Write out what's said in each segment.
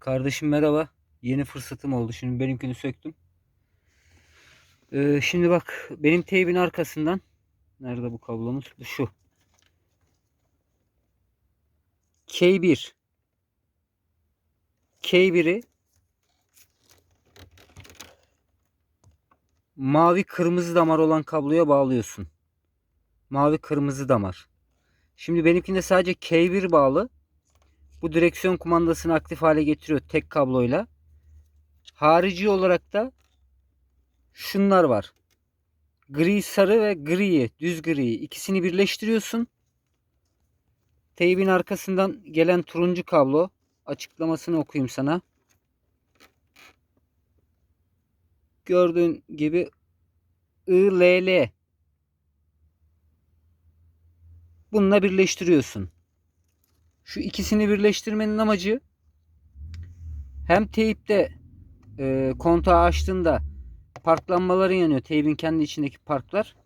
Kardeşim merhaba. Yeni fırsatım oldu. Şimdi benimkini söktüm. Ee, şimdi bak benim teybin arkasından nerede bu kablomuz? Şu. K1 K1'i mavi kırmızı damar olan kabloya bağlıyorsun. Mavi kırmızı damar. Şimdi benimkinde sadece K1 bağlı. Bu direksiyon kumandasını aktif hale getiriyor tek kabloyla. Harici olarak da şunlar var. Gri sarı ve griyi, düz griyi ikisini birleştiriyorsun. Teybin arkasından gelen turuncu kablo açıklamasını okuyayım sana. Gördüğün gibi ILL bununla birleştiriyorsun. Şu ikisini birleştirmenin amacı hem teyipte e, kontağı açtığında parklanmaların yanıyor. Teybin kendi içindeki parklar.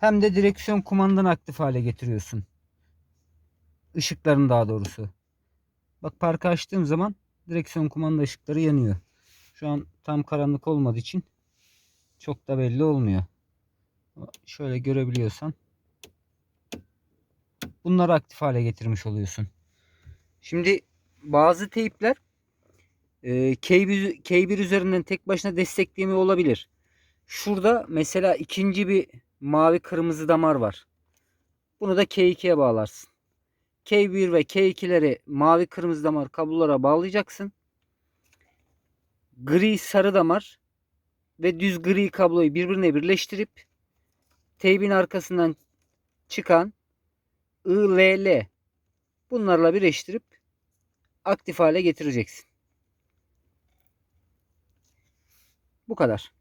Hem de direksiyon kumandanı aktif hale getiriyorsun. Işıkların daha doğrusu. Bak parkı açtığım zaman direksiyon kumanda ışıkları yanıyor. Şu an tam karanlık olmadığı için çok da belli olmuyor. Şöyle görebiliyorsan bunları aktif hale getirmiş oluyorsun. Şimdi bazı teypler e, K1, K1 üzerinden tek başına destekleme olabilir. Şurada mesela ikinci bir mavi kırmızı damar var. Bunu da K2'ye bağlarsın. K1 ve K2'leri mavi kırmızı damar kablolara bağlayacaksın. Gri sarı damar ve düz gri kabloyu birbirine birleştirip teybin arkasından çıkan ILL bunlarla birleştirip aktif hale getireceksin. Bu kadar.